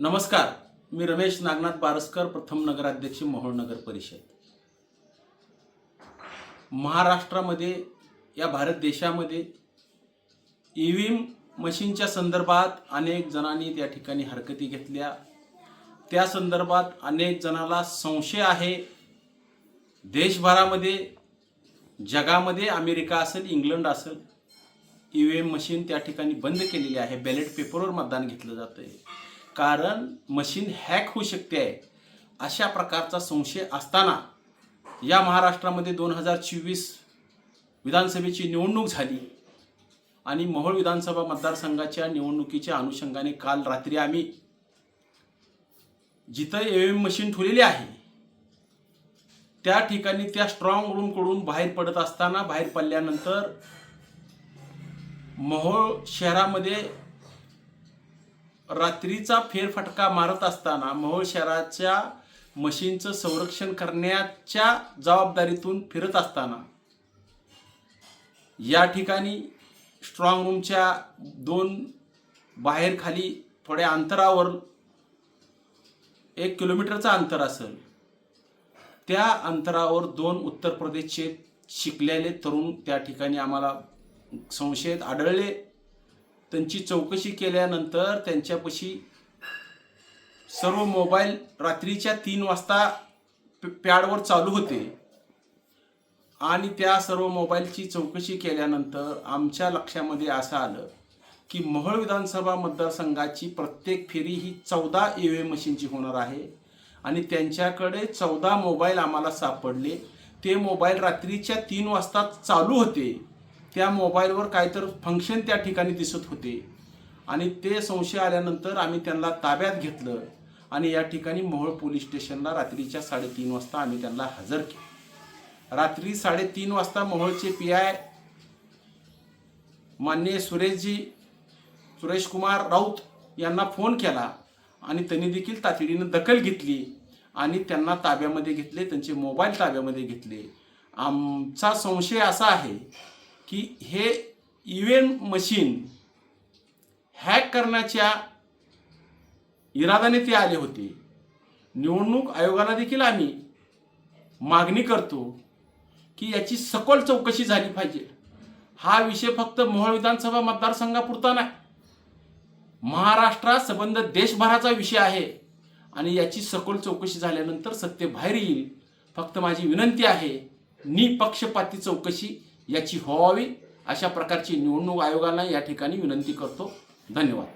नमस्कार. मी रमेश नागनाथ बारसकर प्रथम नगराध्यक्ष मोहोळ नगर परिषद. महाराष्ट्रामध्ये या भारत देशामध्ये ई व्ही एम मशीनच्या संदर्भात अनेक जणांनी त्या ठिकाणी हरकती घेतल्या. त्या संदर्भात अनेक जणाला संशय आहे. देशभरामध्ये जगामध्ये अमेरिका असेल इंग्लंड असेल ई व्ही एम मशीन त्या ठिकाणी बंद केलेली आहे. बॅलेट पेपरवर मतदान घेतलं जातं आहे कारण मशीन हॅक होऊ शकते आहे. अशा प्रकारचा संशय असताना या महाराष्ट्रामध्ये दोन हजार चोवीस विधानसभेची निवडणूक झाली आणि मोहोळ विधानसभा मतदारसंघाच्या निवडणुकीच्या अनुषंगाने काल रात्री आम्ही जिथं ए एम मशीन ठेवलेली आहे त्या ठिकाणी त्या स्ट्रॉंग रूमकडून बाहेर पडत असताना बाहेर पडल्यानंतर मोहोळ शहरामध्ये रात्रीचा फेरफटका मारत असताना मोहोळ शहराच्या मशीनचं संरक्षण करण्याच्या जबाबदारीतून फिरत असताना. या ठिकाणी स्ट्रॉंग रूमच्या दोन बाहेर खाली थोड्या अंतरावर एक किलोमीटरचं अंतर असेल. त्या अंतरावर दोन उत्तर प्रदेशचे शिकलेले तरुण त्या ठिकाणी आम्हाला संशयित आढळले. त्यांची चौकशी केल्यानंतर त्यांच्यापाशी सर्व मोबाईल रात्रीच्या तीन वाजता पॅडवर चालू होते. आणि त्या सर्व मोबाईलची चौकशी केल्यानंतर आमच्या लक्षामध्ये असं आलं की मोहोळ विधानसभा मतदारसंघाची प्रत्येक फेरी ही चौदा ई व्ही मशीनची होणार आहे. आणि त्यांच्याकडे चौदा मोबाईल आम्हाला सापडले. ते मोबाईल रात्रीच्या तीन वाजता चालू होते. त्या मोबाईलवर काहीतरी फंक्शन त्या ठिकाणी दिसत होते. आणि ते संशय आल्यानंतर आम्ही त्यांना ताब्यात घेतलं आणि या ठिकाणी मोहोळ पोलीस स्टेशनला रात्रीच्या साडेतीन वाजता आम्ही त्यांना हजर केलं. रात्री साडेतीन वाजता मोहोळचे पी आय मान्य सुरेशजी सुरेश कुमार राऊत यांना फोन केला आणि त्यांनी देखील तातडीनं दखल घेतली आणि त्यांना ताब्यामध्ये घेतले त्यांचे मोबाईल ताब्यामध्ये घेतले. आमचा संशय असा आहे की हे इव्हेंट मशीन हॅक करण्याच्या इरादाने ते आले होते. निवडणूक आयोगाला देखील आम्ही मागणी करतो की याची सखोल चौकशी झाली पाहिजे. हा विषय फक्त मोहोळ विधानसभा मतदारसंघापुरता नाही. महाराष्ट्रात संबंध देशभराचा विषय आहे आणि याची सखोल चौकशी झाल्यानंतर सत्य बाहेर येईल. फक्त माझी विनंती आहे निपक्षपाती चौकशी याची व्हावी अशा प्रकारची निवडणूक आयोगाला या ठिकाणी विनंती करतो. धन्यवाद.